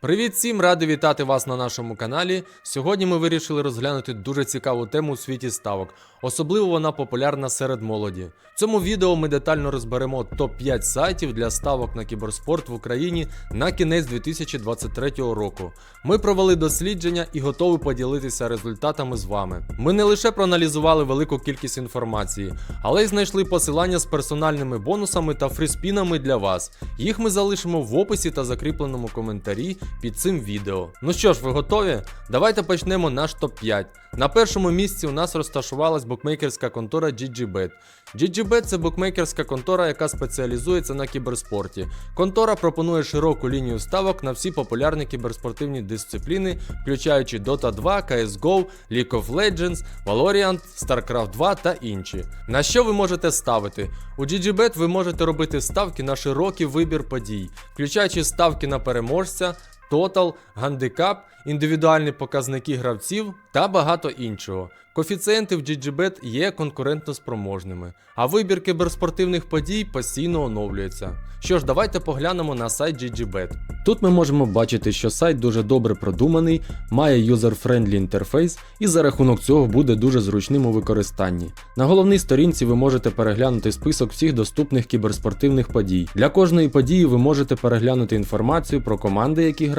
Привіт всім, радий вітати вас на нашому каналі. Сьогодні ми вирішили розглянути дуже цікаву тему у світі ставок. Особливо вона популярна серед молоді. В цьому відео ми детально розберемо топ-5 сайтів для ставок на кіберспорт в Україні на кінець 2023 року. Ми провели дослідження і готові поділитися результатами з вами. Ми не лише проаналізували велику кількість інформації, але й знайшли посилання з персональними бонусами та фріспінами для вас. Їх ми залишимо в описі та закріпленому коментарі під цим відео. Ну що ж, ви готові? Давайте почнемо наш топ-5. На першому місці у нас розташувалась букмекерська контора GGBet. GGBet – це букмекерська контора, яка спеціалізується на кіберспорті. Контора пропонує широку лінію ставок на всі популярні кіберспортивні дисципліни, включаючи Dota 2, CSGO, League of Legends, Valorant, StarCraft 2 та інші. На що ви можете ставити? У GGBet ви можете робити ставки на широкий вибір подій, включаючи ставки на переможця, тотал, гандикап, індивідуальні показники гравців та багато іншого. Коефіцієнти в GGBet є конкурентно спроможними, а вибір кіберспортивних подій постійно оновлюється. Що ж, давайте поглянемо на сайт GGBet. Тут ми можемо бачити, що сайт дуже добре продуманий, має юзер-френдлі інтерфейс і за рахунок цього буде дуже зручним у використанні. На головній сторінці ви можете переглянути список всіх доступних кіберспортивних подій. Для кожної події ви можете переглянути інформацію про команди, які грають,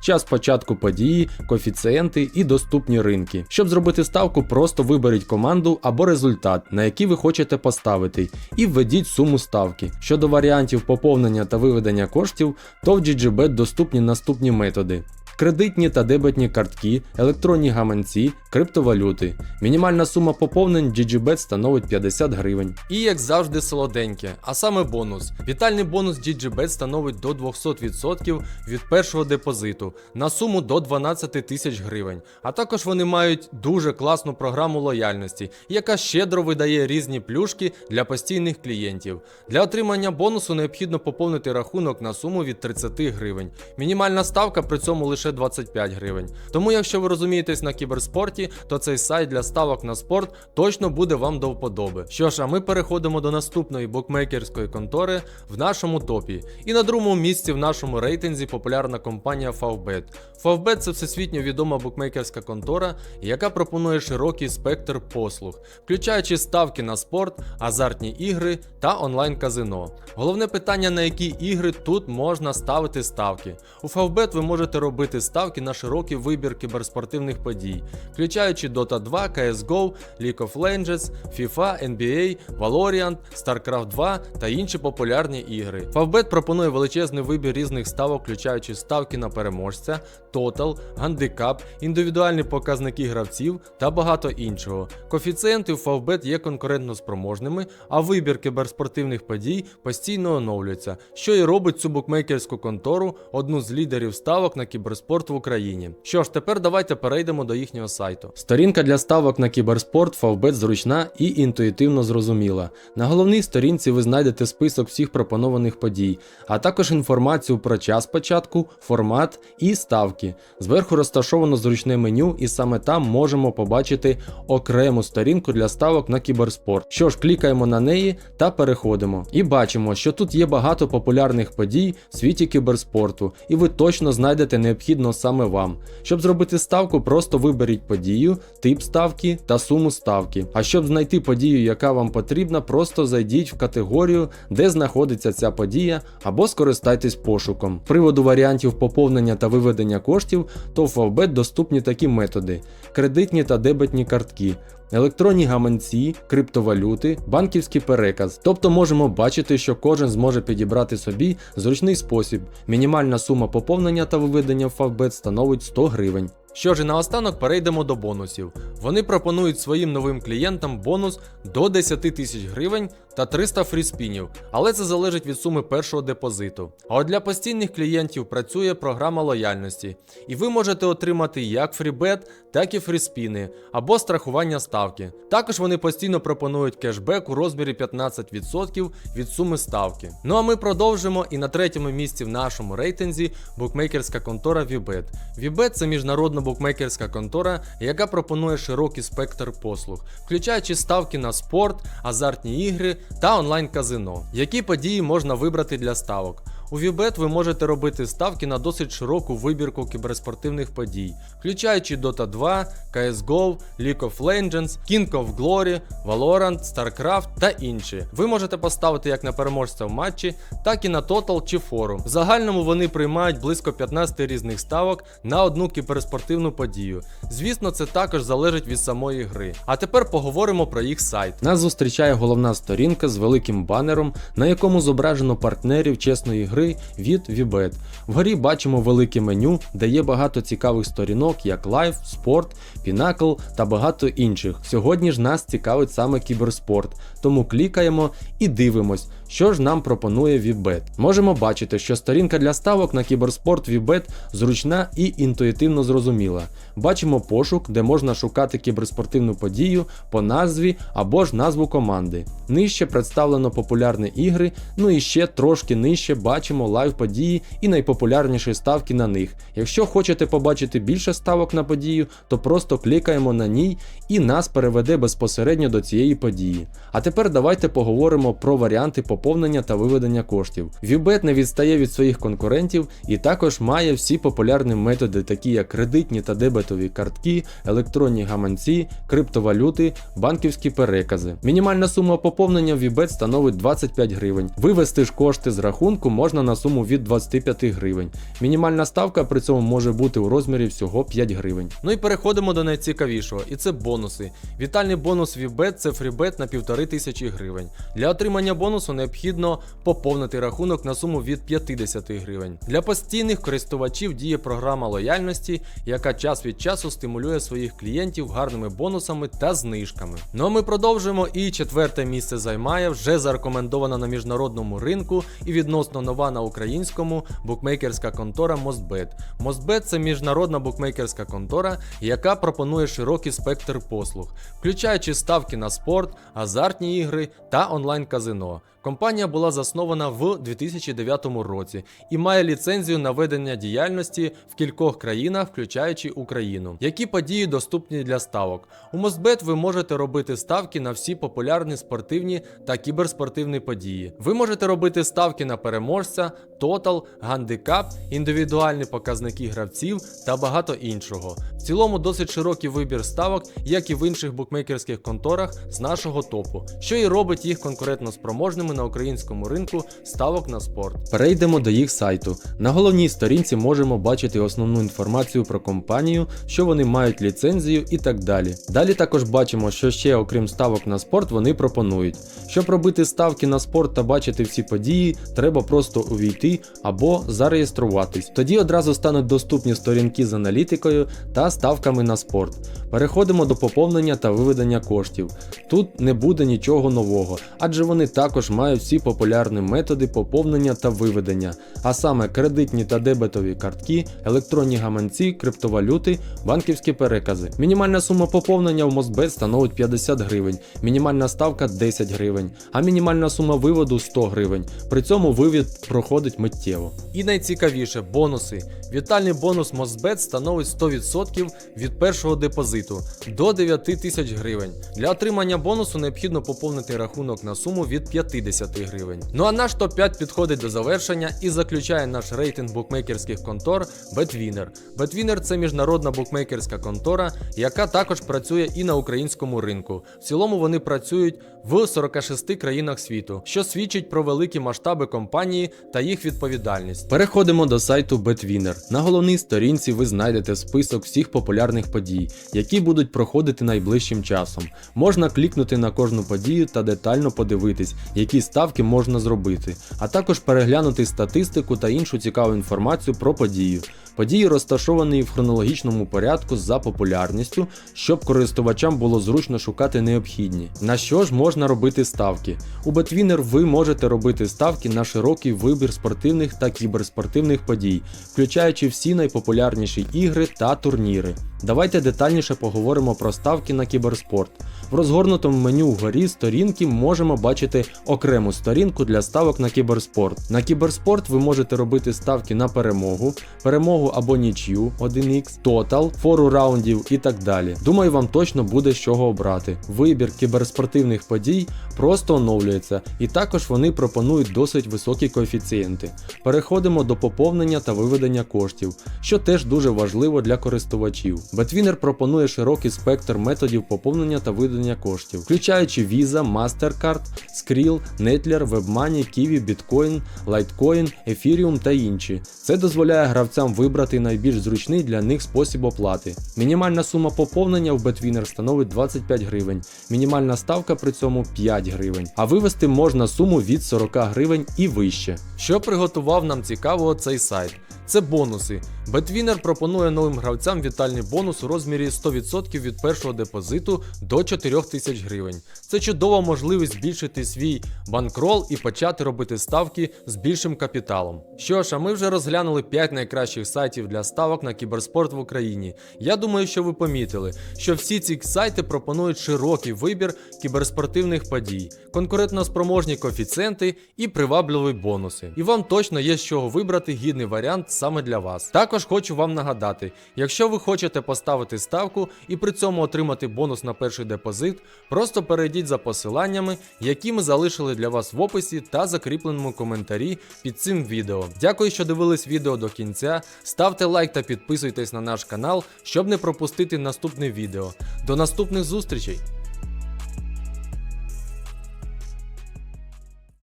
час початку події, коефіцієнти і доступні ринки. Щоб зробити ставку, просто виберіть команду або результат, на який ви хочете поставити, і введіть суму ставки. Щодо варіантів поповнення та виведення коштів, то в GGBet доступні наступні методи. Кредитні та дебетні картки, електронні гаманці, криптовалюти. Мінімальна сума поповнень GGBet становить 50 гривень. І як завжди солоденьке, а саме бонус. Вітальний бонус GGBet становить до 200% від першого депозиту на суму до 12 тисяч гривень. А також вони мають дуже класну програму лояльності, яка щедро видає різні плюшки для постійних клієнтів. Для отримання бонусу необхідно поповнити рахунок на суму від 30 гривень. Мінімальна ставка при цьому лише 25 гривень. Тому, якщо ви розумієтесь на кіберспорті, то цей сайт для ставок на спорт точно буде вам до вподоби. Що ж, а ми переходимо до наступної букмекерської контори в нашому топі. І на другому місці в нашому рейтинзі популярна компанія Favbet. Favbet – це всесвітньо відома букмекерська контора, яка пропонує широкий спектр послуг, включаючи ставки на спорт, азартні ігри та онлайн-казино. Головне питання, на які ігри тут можна ставити ставки. У Favbet ви можете робити ставки на широкий вибір кіберспортивних подій, включаючи Dota 2, CSGO, League of Legends, FIFA, NBA, Valorant, StarCraft 2 та інші популярні ігри. Favbet пропонує величезний вибір різних ставок, включаючи ставки на переможця, тотал, гандикап, індивідуальні показники гравців та багато іншого. Коефіцієнти в Favbet є конкурентно спроможними, а вибір кіберспортивних подій постійно оновлюється, що і робить цю букмекерську контору одну з лідерів ставок на кіберспорт в Україні. Що ж, тепер давайте перейдемо до їхнього сайту. Сторінка для ставок на кіберспорт Favbet зручна і інтуїтивно зрозуміла. На головній сторінці ви знайдете список всіх пропонованих подій, а також інформацію про час початку, формат і ставки. Зверху розташовано зручне меню, і саме там можемо побачити окрему сторінку для ставок на кіберспорт. Що ж, клікаємо на неї та переходимо. І бачимо, що тут є багато популярних подій в світі кіберспорту, і ви точно знайдете необхідно саме вам. Щоб зробити ставку, просто виберіть подію, тип ставки та суму ставки. А щоб знайти подію, яка вам потрібна, просто зайдіть в категорію, де знаходиться ця подія, або скористайтесь пошуком. З приводу варіантів поповнення та виведення коштів, то в Favbet доступні такі методи: кредитні та дебетні картки. Електронні гаманці, криптовалюти, банківський переказ. Тобто можемо бачити, що кожен зможе підібрати собі зручний спосіб. Мінімальна сума поповнення та виведення в Favbet становить 100 гривень. Що ж, і наостанок перейдемо до бонусів. Вони пропонують своїм новим клієнтам бонус до 10 тисяч гривень та 300 фріспінів, але це залежить від суми першого депозиту. А от для постійних клієнтів працює програма лояльності, і ви можете отримати як фрібет, так і фріспіни або страхування ставки. Також вони постійно пропонують кешбек у розмірі 15% від суми ставки. Ну а ми продовжимо і на третьому місці в нашому рейтинзі букмекерська контора Vibet. Vibet – це міжнародна букмекерська контора, яка пропонує широкий спектр послуг, включаючи ставки на спорт, азартні ігри та онлайн-казино. Які події можна вибрати для ставок? У Вібет ви можете робити ставки на досить широку вибірку кіберспортивних подій, включаючи Dota 2, CSGO, League of Legends, King of Glory, Valorant, StarCraft та інші. Ви можете поставити як на переможця в матчі, так і на Total чи форум. В загальному вони приймають близько 15 різних ставок на одну кіберспортивну подію. Звісно, це також залежить від самої гри. А тепер поговоримо про їх сайт. Нас зустрічає головна сторінка з великим банером, на якому зображено партнерів чесної гри від Vibet. Вгорі бачимо велике меню, де є багато цікавих сторінок, як Live, Sport, Pinnacle та багато інших. Сьогодні ж нас цікавить саме кіберспорт, тому клікаємо і дивимось, що ж нам пропонує Vibet. Можемо бачити, що сторінка для ставок на кіберспорт Vibet зручна і інтуїтивно зрозуміла. Бачимо пошук, де можна шукати кіберспортивну подію по назві або ж назву команди. Нижче представлено популярні ігри, ну і ще трошки нижче бачимо лайв події і найпопулярніші ставки на них. Якщо хочете побачити більше ставок на подію, то просто клікаємо на ній і нас переведе безпосередньо до цієї події. А тепер давайте поговоримо про варіанти поповнення та виведення коштів. Вібет не відстає від своїх конкурентів і також має всі популярні методи, такі як кредитні та дебетові картки, електронні гаманці, криптовалюти, банківські перекази. Мінімальна сума поповнення в Вібет становить 25 гривень. Вивести ж кошти з рахунку можна на суму від 25 гривень. Мінімальна ставка при цьому може бути у розмірі всього 5 гривень. Ну і переходимо до найцікавішого, і це бонуси. Вітальний бонус Вібет це фрібет на 1500 гривень. Для отримання бонусу необхідно поповнити рахунок на суму від 50 гривень. Для постійних користувачів діє програма лояльності, яка час від часу стимулює своїх клієнтів гарними бонусами та знижками. Ну а ми продовжуємо. І четверте місце займає вже зарекомендована на міжнародному ринку і відносно нова на українському букмекерська контора Мостбет. Мостбет це міжнародна букмекерська контора, яка пропонує широкий спектр послуг, включаючи ставки на спорт, азартні ігри та онлайн-казино. Компанія була заснована в 2009 році і має ліцензію на ведення діяльності в кількох країнах, включаючи Україну. Які події доступні для ставок? У Мостбет ви можете робити ставки на всі популярні спортивні та кіберспортивні події. Ви можете робити ставки на переможця, тотал, гандикап, індивідуальні показники гравців та багато іншого. Цілому досить широкий вибір ставок, як і в інших букмекерських конторах з нашого топу, що і робить їх конкурентно спроможними на українському ринку ставок на спорт. Перейдемо до їх сайту. На головній сторінці можемо бачити основну інформацію про компанію, що вони мають ліцензію і так далі. Далі також бачимо, що ще окрім ставок на спорт вони пропонують. Щоб робити ставки на спорт та бачити всі події, треба просто увійти або зареєструватись. Тоді одразу стануть доступні сторінки з аналітикою та ставками на спорт. Переходимо до поповнення та виведення коштів. Тут не буде нічого нового, адже вони також мають всі популярні методи поповнення та виведення, а саме кредитні та дебетові картки, електронні гаманці, криптовалюти, банківські перекази. Мінімальна сума поповнення в Мосбет становить 50 гривень, мінімальна ставка 10 гривень, а мінімальна сума виводу 100 гривень. При цьому вивід проходить миттєво. І найцікавіше бонуси. Вітальний бонус Мосбет становить 100% від першого депозиту до 9 тисяч гривень. Для отримання бонусу необхідно поповнити рахунок на суму від 50 гривень. Ну а наш топ-5 підходить до завершення і заключає наш рейтинг букмекерських контор Betwinner. Betwinner – це міжнародна букмекерська контора, яка також працює і на українському ринку. В цілому вони працюють в 46 країнах світу, що свідчить про великі масштаби компанії та їх відповідальність. Переходимо до сайту Betwinner. На головній сторінці ви знайдете список всіх популярних подій, які будуть проходити найближчим часом. Можна клікнути на кожну подію та детально подивитись, які ставки можна зробити, а також переглянути статистику та іншу цікаву інформацію про подію. Події розташовані в хронологічному порядку за популярністю, щоб користувачам було зручно шукати необхідні. На що ж можна робити ставки? У Betwinner ви можете робити ставки на широкий вибір спортивних та кіберспортивних подій, включаючи всі найпопулярніші ігри та турніри. Давайте детальніше поговоримо про ставки на кіберспорт. В розгорнутому меню вгорі сторінки можемо бачити окрему сторінку для ставок на кіберспорт. На кіберспорт ви можете робити ставки на перемогу, перемогу або нічю 1х, тотал, фору раундів і так далі. Думаю, вам точно буде з чого обрати. Вибір кіберспортивних подій просто оновлюється, і також вони пропонують досить високі коефіцієнти. Переходимо до поповнення та виведення коштів, що теж дуже важливо для користувачів. Betwinner пропонує широкий спектр методів поповнення та виведення коштів, включаючи Visa, MasterCard, Skrill, Netlr, WebMoney, Kiwi, Bitcoin, Litecoin, Ethereum та інші. Це дозволяє гравцям вибрати найбільш зручний для них спосіб оплати. Мінімальна сума поповнення в Betwinner становить 25 гривень, мінімальна ставка при цьому 5 гривень, а вивести можна суму від 40 гривень і вище. Що приготував нам цікавого цей сайт? Це бонуси. Betwinner пропонує новим гравцям вітальний бонус у розмірі 100% від першого депозиту до 4000 гривень. Це чудова можливість збільшити свій банкрол і почати робити ставки з більшим капіталом. Що ж, а ми вже розглянули 5 найкращих сайтів для ставок на кіберспорт в Україні. Я думаю, що ви помітили, що всі ці сайти пропонують широкий вибір кіберспортивних подій, конкурентно спроможні коефіцієнти і привабливі бонуси. І вам точно є з чого вибрати гідний варіант саме для вас. Також хочу вам нагадати, якщо ви хочете поставити ставку і при цьому отримати бонус на перший депозит, просто перейдіть за посиланнями, які ми залишили для вас в описі та закріпленому коментарі під цим відео. Дякую, що дивились відео до кінця. Ставте лайк та підписуйтесь на наш канал, щоб не пропустити наступне відео. До наступних зустрічей!